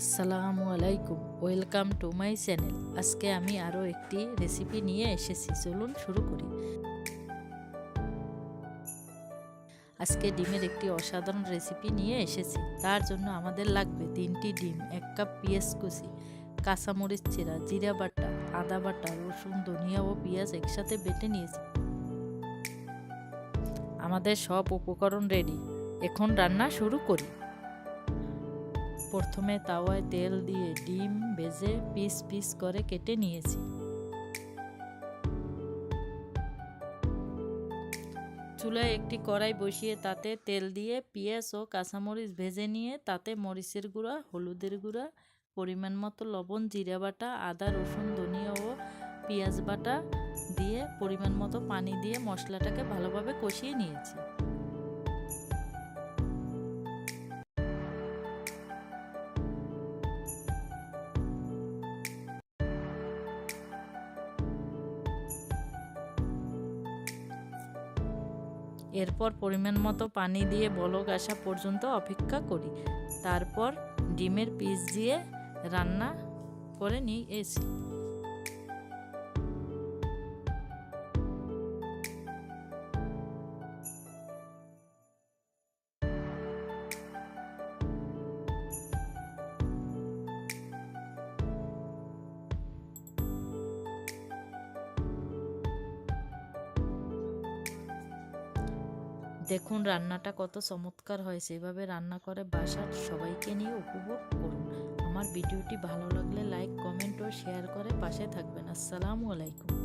আসসালামু আলাইকুম, welcome to my channel. আজকে আমি আরও একটি রেসিপি নিয়ে এসেছি, চলুন শুরু করি। আজকে ডিমের একটি অসাধারণ রেসিপি নিয়ে এসেছি। তার জন্য আমাদের লাগবে তিনটি ডিম, এক কাপ পেঁয়াজ কুচি, কাঁচামরিচ চিরা, জিরা বাটা, আদা বাটা, রসুন, ধনিয়া ও পেঁয়াজ একসাথে বেটে নিয়েছি। আমাদের সব উপকরণ রেডি। এখন রান্না শুরু করি। প্রথমে তাওয়ায় তেল দিয়ে ডিম ভেজে পিস পিস করে কেটে নিয়েছি। চুলায় একটি কড়াই বসিয়ে তাতে তেল দিয়ে পেঁয়াজ ও কাঁচামরিচ ভেজে নিয়ে তাতে মরিচের গুঁড়া, হলুদের গুঁড়া, পরিমাণ মতো লবণ, জিরা বাটা, আদা, রসুন, ধনিয়া ও পেঁয়াজ বাটা দিয়ে পরিমাণ মতো পানি দিয়ে মশলাটাকে ভালোভাবে কষিয়ে নিয়েছি। এরপর পরিমাণ মতো পানি দিয়ে বলক আসা পর্যন্ত অপেক্ষা করি। তারপর ডিমের পিস দিয়ে রান্না করে নিয়ে দেখুন রান্নাটা কত চমৎকার হয় সেভাবে রান্না করে বাসার সবাইকে নিয়ে উপভোগ করুন। আমার ভিডিওটি ভালো লাগলে লাইক, কমেন্ট ও শেয়ার করে পাশে থাকবেন। আসসালামু আলাইকুম।